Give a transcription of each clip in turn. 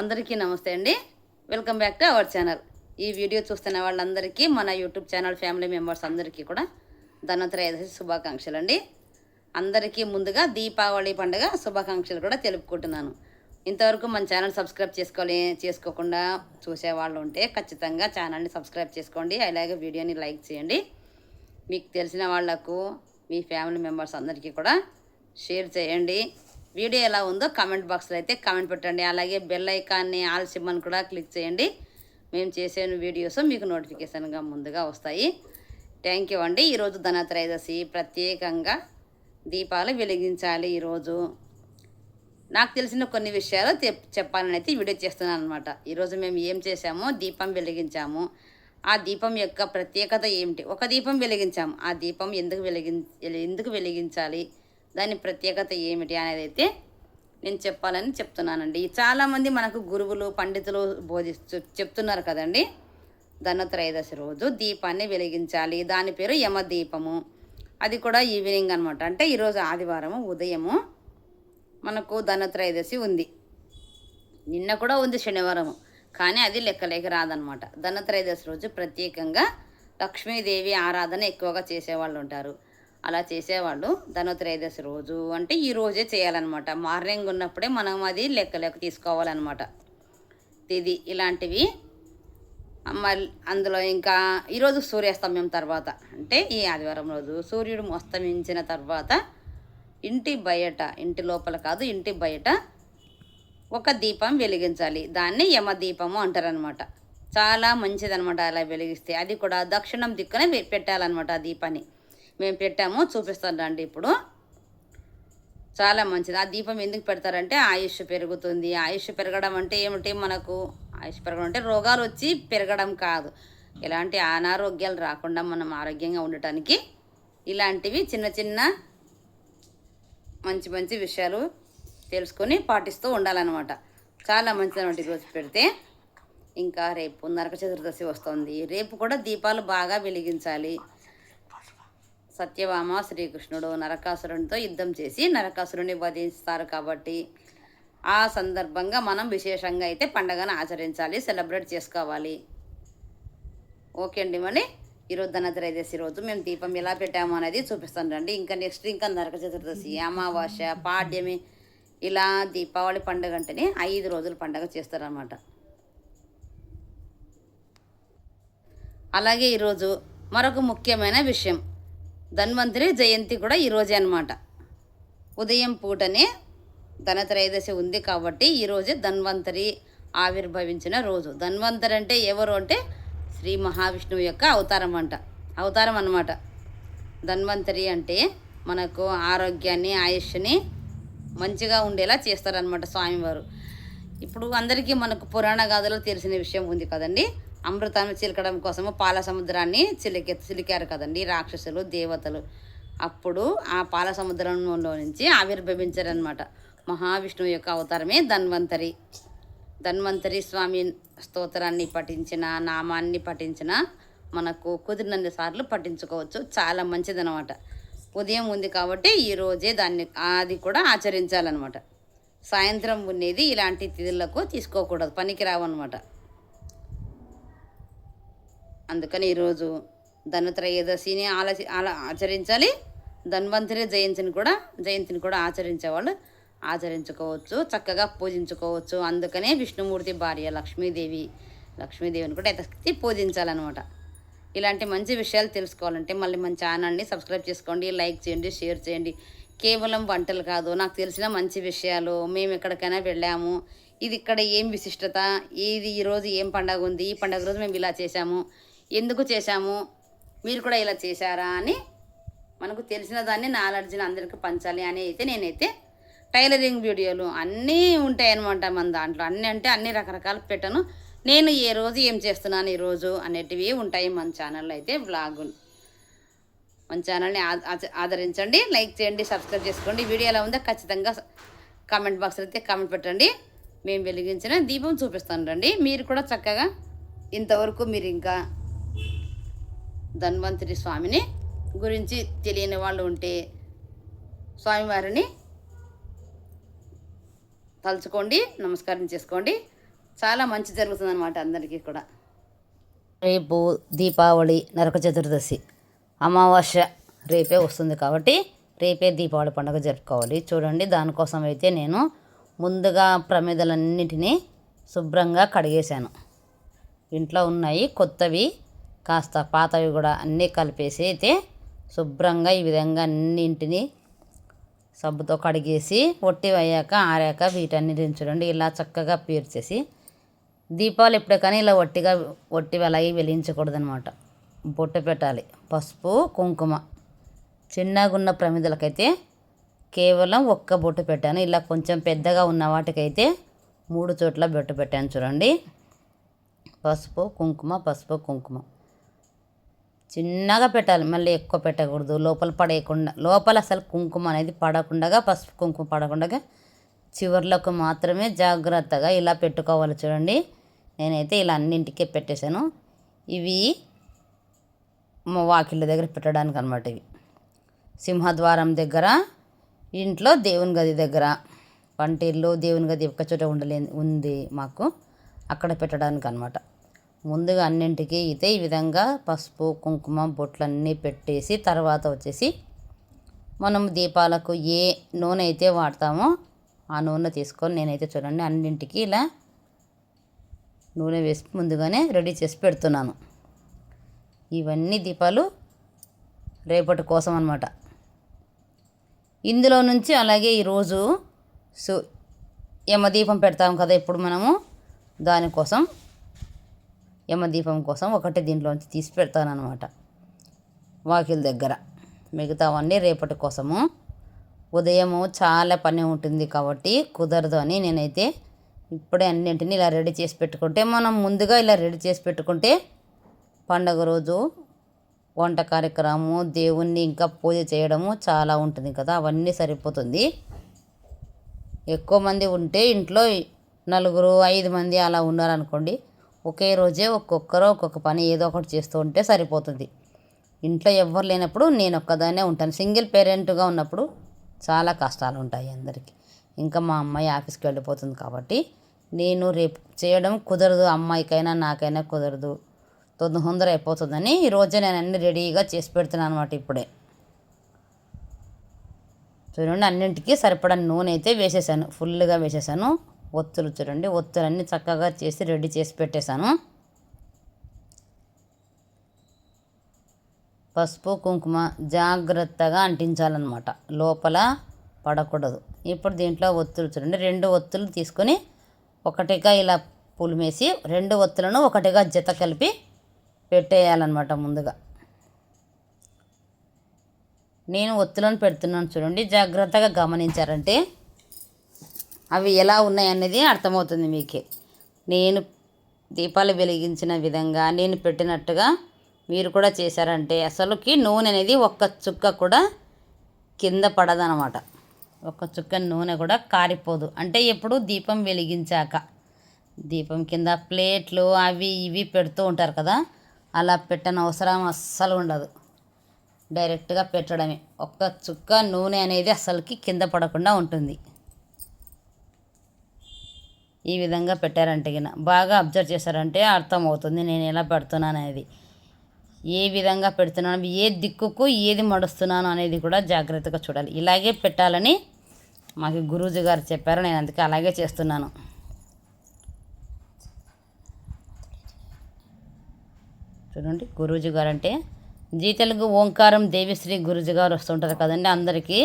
అందరికీ నమస్తే అండి. Welcome back to our channel ఈ వీడియో చూస్తున్న వాళ్ళందరికీ మన యూట్యూబ్ ఛానల్ ఫ్యామిలీ మెంబర్స్ అందరికీ కూడా ధనత్రయోదశి శుభాకాంక్షలు అండి అందరికీ ముందుగా దీపావళి పండుగ శుభాకాంక్షలు కూడా తెలుపుకుంటున్నాను. ఇంతవరకు మన ఛానల్ సబ్స్క్రైబ్ చేసుకోలే చేసుకోకుండా చూసే వాళ్ళు ఉంటే ఖచ్చితంగా ఛానల్ని సబ్స్క్రైబ్ చేసుకోండి. అలాగే వీడియోని లైక్ చేయండి. మీకు తెలిసిన వాళ్ళకు మీ ఫ్యామిలీ మెంబర్స్ అందరికీ కూడా షేర్ చేయండి. వీడియో ఎలా ఉందో కామెంట్ బాక్స్లో అయితే కామెంట్ పెట్టండి. అలాగే బెల్ ఐకాన్ని ఆల్ సిమ్మని కూడా క్లిక్ చేయండి. మేము చేసే వీడియోస్ మీకు నోటిఫికేషన్గా ముందుగా వస్తాయి. థ్యాంక్ యూ అండి. ఈరోజు ధనత్రయోదశి. ప్రత్యేకంగా దీపాలు వెలిగించాలి ఈరోజు. నాకు తెలిసిన కొన్ని విషయాలు చెప్ చెప్పాలని అయితే వీడియో చేస్తున్నాను అనమాట ఈరోజు మేము ఏం చేసామో దీపం వెలిగించాము. ఆ దీపం యొక్క ప్రత్యేకత ఏమిటి? ఒక దీపం వెలిగించాము. ఆ దీపం ఎందుకు వెలిగి ఎందుకు వెలిగించాలి? దాని ప్రత్యేకత ఏమిటి అనేది అయితే నేను చెప్పాలని చెప్తున్నానండి. చాలామంది మనకు గురువులు పండితులు బోధిస్తూ చెప్తున్నారు కదండి. ధనత్రయోదశి రోజు దీపాన్ని వెలిగించాలి. దాని పేరు యమదీపము. అది కూడా ఈవినింగ్ అనమాట అంటే ఈరోజు ఆదివారము ఉదయము మనకు ధనత్రయోదశి ఉంది. నిన్న కూడా ఉంది శనివారము. కానీ అది లెక్కలేక రాదనమాట ధనత్రయోదశి రోజు ప్రత్యేకంగా లక్ష్మీదేవి ఆరాధన ఎక్కువగా చేసేవాళ్ళు ఉంటారు. అలా చేసేవాళ్ళు ధనత్రయోదశి రోజు. అంటే ఈ రోజే చేయాలన్నమాట. మార్నింగ్ ఉన్నప్పుడే మనం అది లెక్క లెక్క తీసుకోవాలన్నమాట. ఇది ఇలాంటివి. మళ్ళీ అందులో ఇంకా ఈరోజు సూర్యాస్తమయం తర్వాత. అంటే ఈ ఆదివారం రోజు సూర్యుడు అస్తమించిన తర్వాత ఇంటి బయట ఇంటి లోపల కాదు ఇంటి బయట ఒక దీపం వెలిగించాలి. దాన్ని యమదీపము అంటారనమాట చాలా మంచిదనమాట అలా వెలిగిస్తే. అది కూడా దక్షిణం దిక్కున పె- పెట్టాలన్నమాట ఆ దీపాన్ని. మేము పెట్టాము చూపిస్తాను రండి ఇప్పుడు. చాలా మంచిది. ఆ దీపం ఎందుకు పెడతారంటే ఆయుష్ పెరుగుతుంది. ఆయుష్ పెరగడం అంటే ఏమిటి మనకు? ఆయుష్ పెరగడం అంటే రోగాలు వచ్చి పెరగడం కాదు. ఎలాంటి అనారోగ్యాలు రాకుండా మనం ఆరోగ్యంగా ఉండటానికి ఇలాంటివి చిన్న చిన్న మంచి మంచి విషయాలు తెలుసుకొని పాటిస్తూ ఉండాలన్నమాట. చాలా మంచిది అనమాట ఈరోజు పెడితే. ఇంకా రేపు నరక చతుర్దశి వస్తుంది. రేపు కూడా దీపాలు బాగా వెలిగించాలి. సత్యభామ శ్రీకృష్ణుడు నరకాసురునితో యుద్ధం చేసి నరకాసురుని వధిస్తారు కాబట్టి ఆ సందర్భంగా మనం విశేషంగా అయితే పండగను ఆచరించాలి సెలబ్రేట్ చేసుకోవాలి. ఓకే అండి మరి. ఈరోజు ధనత్రయోదశి రోజు మేము దీపం ఎలా పెట్టాము అనేది చూపిస్తాను రండి. ఇంకా నెక్స్ట్ ఇంకా నరక చతుర్దశి అమావాస్య పాడ్యమి ఇలా దీపావళి పండుగ అంటేనే ఐదు రోజుల పండుగ చేస్తారనమాట అలాగే ఈరోజు మరొక ముఖ్యమైన విషయం. ధన్వంతరి జయంతి కూడా ఈరోజే అనమాట ఉదయం పూటనే ధనత్రయోదశి ఉంది కాబట్టి ఈరోజే ధన్వంతరి ఆవిర్భవించిన రోజు. ధన్వంతరి అంటే ఎవరు అంటే శ్రీ మహావిష్ణువు యొక్క అవతారం అంట. అవతారం అనమాట ధన్వంతరి అంటే మనకు ఆరోగ్యాన్ని ఆయుష్ని మంచిగా ఉండేలా చేస్తారనమాట స్వామివారు. ఇప్పుడు అందరికీ మనకు పురాణ గాథలో తెలిసిన విషయం ఉంది కదండి. అమృతాన్ని చిలకడం కోసము పాల సముద్రాన్ని చిలికె చిలికారు కదండి రాక్షసులు దేవతలు. అప్పుడు ఆ పాల సముద్రంలో నుంచి ఆవిర్భవించారనమాట మహావిష్ణువు యొక్క అవతారమే ధన్వంతరి. ధన్వంతరి స్వామి స్తోత్రాన్ని పఠించిన నామాన్ని పఠించిన మనకు కుదిరినన్ని సార్లు పఠించుకోవచ్చు. చాలా మంచిదనమాట ఉదయం ఉంది కాబట్టి ఈ రోజే దాన్ని అది కూడా ఆచరించాలన్నమాట. సాయంత్రం ఉండేది ఇలాంటి తిథులకు తీసుకోకూడదు. పనికి రావన్నమాట అందుకని ఈరోజు ధనత్రయోదశిని ఆలసి ఆల ఆచరించాలి. ధన్వంతరి జయంతిని కూడా జయంతిని కూడా ఆచరించేవాళ్ళు ఆచరించుకోవచ్చు చక్కగా పూజించుకోవచ్చు. అందుకనే విష్ణుమూర్తి భార్య లక్ష్మీదేవి లక్ష్మీదేవిని కూడా ఎతకి పూజించాలన్నమాట. ఇలాంటి మంచి విషయాలు తెలుసుకోవాలంటే మళ్ళీ మన ఛానల్ని సబ్స్క్రైబ్ చేసుకోండి లైక్ చేయండి షేర్ చేయండి. కేవలం వంటలు కాదు నాకు తెలిసిన మంచి విషయాలు మేము ఎక్కడికైనా వెళ్ళాము ఇది ఇక్కడ ఏం విశిష్టత ఇది ఈరోజు ఏం పండగ ఉంది ఈ పండగ రోజు మేము ఇలా చేసాము ఎందుకు చేశాము? మీరు కూడా ఇలా చేశారా అని మనకు తెలిసిన దాన్ని నాలెడ్జ్ని అందరికీ పంచాలి అని అయితే నేనైతే టైలరింగ్ వీడియోలు అన్నీ ఉంటాయన్నమాట మన దాంట్లో. అన్నీ అంటే అన్ని రకరకాలు పెట్టను. నేను ఏ రోజు ఏం చేస్తున్నాను ఈరోజు అనేటివి ఉంటాయి మన ఛానల్లో అయితే వ్లాగు. మన ఛానల్ని ఆదరించండి లైక్ చేయండి సబ్స్క్రైబ్ చేసుకోండి. వీడియో ఎలా ఉందో ఖచ్చితంగా కామెంట్ బాక్స్లో అయితే కామెంట్ పెట్టండి. మేము వెలిగించిన దీపం చూపిస్తాను రండి. మీరు కూడా చక్కగా ఇంతవరకు మీరు ఇంకా ధన్వంతరి స్వామిని గురించి తెలియని వాళ్ళు ఉంటే స్వామివారిని తలుచుకోండి నమస్కారం చేసుకోండి. చాలా మంచి జరుగుతుందన్నమాట అందరికీ కూడా. రేపు దీపావళి నరక చతుర్దశి. అమావాస్య రేపే వస్తుంది కాబట్టి రేపే దీపావళి పండుగ జరుపుకోవాలి. చూడండి దానికోసం అయితే నేను ముందుగా ప్రమిదలన్నిటినీ శుభ్రంగా కడిగేశాను. ఇంట్లో ఉన్నాయి కొత్తవి కాస్త పాతవి కూడా అన్నీ కలిపేసి అయితే శుభ్రంగా ఈ విధంగా అన్నింటినీ సబ్బుతో కడిగేసి ఒట్టి అయ్యాక ఆరాక వీటన్నిటిని చూడండి ఇలా చక్కగా పీర్చేసి. దీపాలు ఎప్పుడే కానీ ఇలా ఒట్టిగా ఒట్టి వెలగి వెలిగించకూడదనమాట బొట్టు పెట్టాలి. పసుపు కుంకుమ. చిన్నగా ఉన్న ప్రమిదలకైతే కేవలం ఒక్క బొట్టు పెట్టాను. ఇలా కొంచెం పెద్దగా ఉన్న వాటికైతే మూడు చోట్ల బొట్టు పెట్టాను చూడండి. పసుపు కుంకుమ పసుపు కుంకుమ. చిన్నగా పెట్టాలి. మళ్ళీ ఎక్కువ పెట్టకూడదు. లోపల పడేయకుండా లోపల అసలు కుంకుమ అనేది పడకుండా పసుపు కుంకుమ పడకుండా చివర్లకు మాత్రమే జాగ్రత్తగా ఇలా పెట్టుకోవాలి చూడండి. నేనైతే ఇలా అన్నింటికే పెట్టేశాను. ఇవి మా వాకిళ్ళ దగ్గర పెట్టడానికి అనమాట ఇవి. సింహద్వారం దగ్గర ఇంట్లో దేవుని గది దగ్గర వంటిల్లో దేవుని గది ఒక్క చోట ఉండలే ఉంది మాకు. అక్కడ పెట్టడానికి అనమాట ముందుగా అన్నింటికి అయితే ఈ విధంగా పసుపు కుంకుమ బొట్లన్నీ పెట్టేసి తర్వాత వచ్చేసి మనం దీపాలకు ఏ నూనె అయితే వాడతామో ఆ నూనె తీసుకొని నేనైతే చూడండి అన్నింటికి ఇలా నూనె వేసి ముందుగానే రెడీ చేసి పెడుతున్నాను. ఇవన్నీ దీపాలు రేపటి కోసం అనమాట ఇందులో నుంచి అలాగే ఈరోజు సు యమదీపం పెడతాం కదా ఇప్పుడు మనము? దానికోసం యమదీపం కోసం ఒకటి దీంట్లోంచి తీసి పెడతానమాట వాకిల్ దగ్గర. మిగతావన్నీ రేపటి కోసము. ఉదయము చాలా పని ఉంటుంది కాబట్టి కుదరదు అని నేనైతే ఇప్పుడే అన్నింటినీ ఇలా రెడీ చేసి పెట్టుకుంటే మనం ముందుగా ఇలా రెడీ చేసి పెట్టుకుంటే పండగ రోజు వంట కార్యక్రమము దేవుణ్ణి ఇంకా పూజ చేయడము చాలా ఉంటుంది కదా అవన్నీ సరిపోతుంది. ఎక్కువ మంది ఉంటే ఇంట్లో నలుగురు ఐదు మంది అలా ఉన్నారనుకోండి ఒకే రోజే ఒక్కొక్కరు ఒక్కొక్క పని ఏదో ఒకటి చేస్తూ ఉంటే సరిపోతుంది. ఇంట్లో ఎవ్వరు లేనప్పుడు నేను ఒక్కదానే ఉంటాను. సింగిల్ పేరెంట్గా ఉన్నప్పుడు చాలా కష్టాలు ఉంటాయి అందరికీ. ఇంకా మా అమ్మాయి ఆఫీస్కి వెళ్ళిపోతుంది కాబట్టి నేను రేపు చేయడం కుదరదు. అమ్మాయికైనా నాకైనా కుదరదు. తొందర అయిపోతుందని ఈరోజే నేను అన్ని రెడీగా చేసి పెడుతున్నాను అనమాట ఇప్పుడే. చూడండి అన్నింటికి సరిపడా నూనె అయితే వేసేసాను. ఫుల్గా వేసేసాను. ఒత్తులు చూడండి. ఒత్తులన్నీ చక్కగా చేసి రెడీ చేసి పెట్టేశాను. పసుపు కుంకుమ జాగ్రత్తగా అంటించాలన్నమాట. లోపల పడకూడదు. ఇప్పుడు దీంట్లో ఒత్తులు చూడండి. రెండు ఒత్తులు తీసుకొని ఒకటిగా ఇలా పులిమేసి రెండు ఒత్తులను ఒకటిగా జత కలిపి పెట్టేయాలన్నమాట ముందుగా. నేను ఒత్తులను పెడుతున్నాను చూడండి. జాగ్రత్తగా గమనించారంటే అవి ఎలా ఉన్నాయనేది అర్థమవుతుంది మీకే. నేను దీపాలు వెలిగించిన విధంగా నేను పెట్టినట్టుగా మీరు కూడా చేశారంటే అసలుకి నూనె అనేది ఒక్క చుక్క కూడా కింద పడదనమాట. ఒక్క చుక్క నూనె కూడా కారిపోదు. అంటే ఎప్పుడు దీపం వెలిగించాక దీపం కింద ప్లేట్లు అవి ఇవి పెడుతూ ఉంటారు కదా అలా పెట్టని అవసరం అస్సలు ఉండదు. డైరెక్ట్గా పెట్టడమే. ఒక్క చుక్క నూనె అనేది అసలుకి కింద పడకుండా ఉంటుంది. ఈ విధంగా పెట్టారంటే గిన బాగా అబ్జర్వ్ చేశారంటే అర్థమవుతుంది నేను ఎలా పెడుతున్నాను అనేది. ఏ విధంగా పెడుతున్నాను ఏ దిక్కుకు ఏది మడుస్తున్నాను అనేది కూడా జాగ్రత్తగా చూడాలి. ఇలాగే పెట్టాలని మాకు గురూజీ గారు చెప్పారు నేను అందుకే అలాగే చేస్తున్నాను. చూడండి గురూజీ గారు అంటే జీ తెలుగు ఓంకారం దేవిశ్రీ గురూజీ గారు వస్తుంటారు కదండి అందరికీ.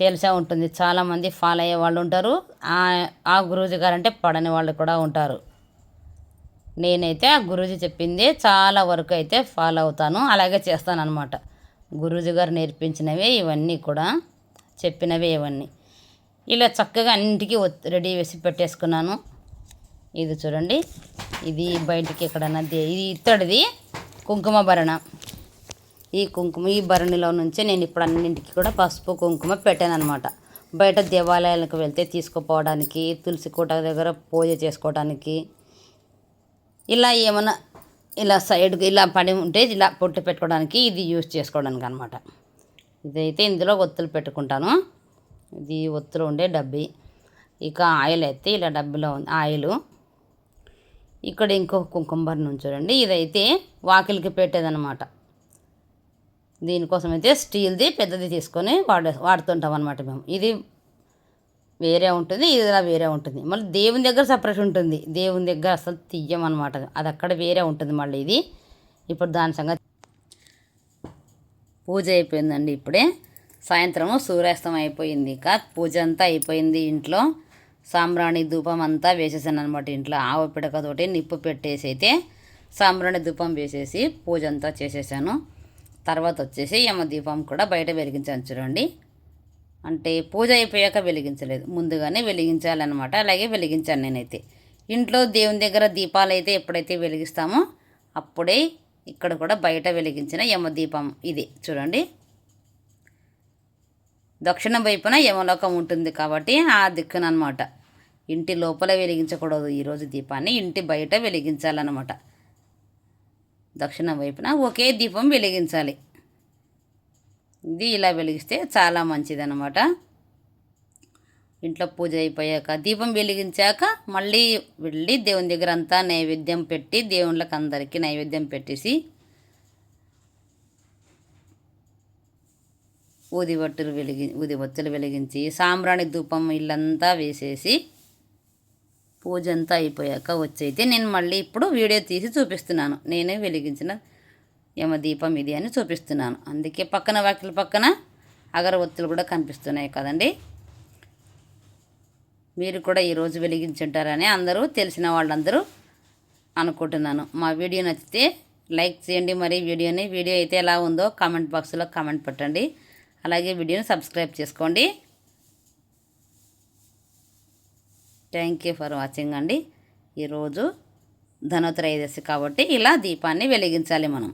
తెలిసే ఉంటుంది. చాలామంది ఫాలో అయ్యే వాళ్ళు ఉంటారు. ఆ- గురూజీ గారు అంటే పడని వాళ్ళు కూడా ఉంటారు. నేనైతే ఆ గురూజీ చెప్పింది చాలా వరకు అయితే ఫాలో అవుతాను. అలాగే చేస్తాను అనమాట గురూజీ గారు నేర్పించినవే ఇవన్నీ కూడా చెప్పినవే ఇవన్నీ. ఇలా చక్కగా అన్నింటికి రెడీ వేసి పెట్టేసుకున్నాను. ఇది చూడండి. ఇది బయటికి ఎక్కడన్నా దే- ఇది ఇత్తడిది కుంకుమ భరణం. ఈ కుంకుమ ఈ భరణిలో నుంచే నేను ఇప్పుడు అన్నింటికి కూడా పసుపు కుంకుమ పెట్టాను అనమాట బయట దేవాలయాలకు వెళ్తే తీసుకుపోవడానికి తులసి కోట దగ్గర పూజ చేసుకోవడానికి ఇలా ఏమైనా ఇలా సైడ్కి ఇలా పడి ఉంటే ఇలా పొట్టు పెట్టుకోవడానికి ఇది యూజ్ చేసుకోవడానికి అనమాట ఇదైతే ఇందులో ఒత్తులు పెట్టుకుంటాను. ఇది ఒత్తులు ఉండే డబ్బి. ఇక ఆయిల్ అయితే ఇలా డబ్బిలో ఉంది ఆయిల్. ఇక్కడ ఇంకో కుంకుమ నుంచోడండి చూడండి ఇదైతే వాకిలికి పెట్టేదనమాట దీనికోసం అయితే స్టీల్ది పెద్దది తీసుకొని వాడే వాడుతుంటాం అనమాట మేము. ఇది వేరే ఉంటుంది ఇది వేరే ఉంటుంది. మళ్ళీ దేవుని దగ్గర సపరేట్ ఉంటుంది. దేవుని దగ్గర అసలు తీయమన్నమాట. అది అక్కడ వేరే ఉంటుంది మళ్ళీ ఇది. ఇప్పుడు దాని సంగతి. పూజ అయిపోయిందండి ఇప్పుడే. సాయంత్రము సూర్యాస్తం అయిపోయింది ఇక. పూజ అంతా అయిపోయింది ఇంట్లో. సాంబ్రాణి ధూపం అంతా వేసేసాను అనమాట ఇంట్లో. ఆవు పిడకతోటి నిప్పు పెట్టేసి అయితే సాంబ్రాణి ధూపం వేసేసి పూజ అంతా చేసేసాను. తర్వాత వచ్చేసి యమ దీపం కూడా బయట వెలిగించాను చూడండి. అంటే పూజ అయిపోయాక వెలిగించలేదు. ముందుగానే వెలిగించాలన్నమాట. అలాగే వెలిగించాను నేనైతే. ఇంట్లో దేవుని దగ్గర దీపాలు అయితే ఎప్పుడైతే వెలిగిస్తామో అప్పుడే ఇక్కడ కూడా బయట వెలిగించిన యమ దీపం ఇది చూడండి. దక్షిణ వైపున యమలోకం ఉంటుంది కాబట్టి ఆ దిక్కుననమాట ఇంటి లోపల వెలిగించకూడదు ఈరోజు దీపాన్ని. ఇంటి బయట వెలిగించాలన్నమాట. దక్షిణ వైపున ఒకే దీపం వెలిగించాలి. ఇది ఇలా వెలిగిస్తే చాలా మంచిదన్నమాట. ఇంట్లో పూజ అయిపోయాక దీపం వెలిగించాక మళ్ళీ వెళ్ళి దేవుని దగ్గర అంతా నైవేద్యం పెట్టి దేవుళ్ళకి అందరికీ నైవేద్యం పెట్టేసి ఊదిబట్టులు వెలిగి ఊదిబత్తులు వెలిగించి సాంబ్రాణి ధూపం ఇల్లంతా వేసేసి పూజ అంతా అయిపోయాక వచ్చైతే నేను మళ్ళీ ఇప్పుడు వీడియో తీసి చూపిస్తున్నాను. నేనే వెలిగించిన యమదీపం ఇది అని చూపిస్తున్నాను. అందుకే పక్కన వాకిల పక్కన అగరవత్తులు కూడా కనిపిస్తున్నాయి కదండి. మీరు కూడా ఈరోజు వెలిగించుంటారని అందరూ తెలిసిన వాళ్ళందరూ అనుకుంటున్నాను. మా వీడియో నచ్చితే లైక్ చేయండి. మరి వీడియోని వీడియో అయితే ఎలా ఉందో కామెంట్ బాక్స్లో కామెంట్ పెట్టండి. అలాగే వీడియోని సబ్స్క్రైబ్ చేసుకోండి. థ్యాంక్ యూ ఫర్ వాచింగ్ అండి. ఈరోజు ధనోత్రయోదశి కాబట్టి ఇలా దీపాన్ని వెలిగించాలి మనం.